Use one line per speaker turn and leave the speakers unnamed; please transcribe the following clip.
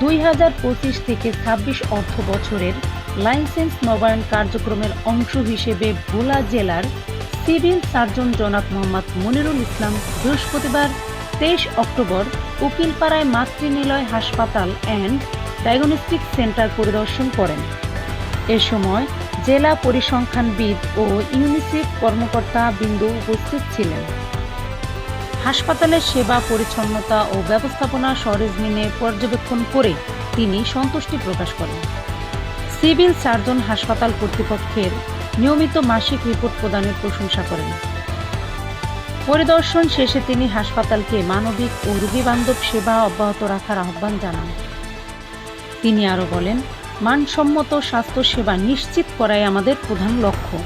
দুই হাজার পঁচিশ থেকে ছাব্বিশ অর্থ বছরের লাইসেন্স নবায়ন কার্যক্রমের অংশ হিসেবে ভোলা জেলার সিভিল সার্জন জনাব মোহাম্মদ মনিরুল ইসলাম বৃহস্পতিবার তেইশ অক্টোবর উকিলপাড়ায় মাতৃনিলয় হাসপাতাল অ্যান্ড ডায়াগনস্টিক সেন্টার পরিদর্শন করেন। এ সময় জেলা পরিসংখ্যানবিদ ও ইউনিসেফ কর্মকর্তা বিন্দু উপস্থিত ছিলেন। হাসপাতালের সেবা, পরিচ্ছন্নতা ও ব্যবস্থাপনা সরেজমিনে পর্যবেক্ষণ করে তিনি সন্তুষ্টি প্রকাশ করেন। সিভিল সার্জন হাসপাতাল কর্তৃপক্ষের নিয়মিত মাসিক রিপোর্ট প্রদানের প্রশংসা করেন। পরিদর্শন শেষে তিনি হাসপাতালকে মানবিক ও রোগীবান্ধব সেবা অব্যাহত রাখার আহ্বান জানান। তিনি আরও বলেন, মানসম্মত স্বাস্থ্যসেবা নিশ্চিত করাই আমাদের প্রধান লক্ষ্য।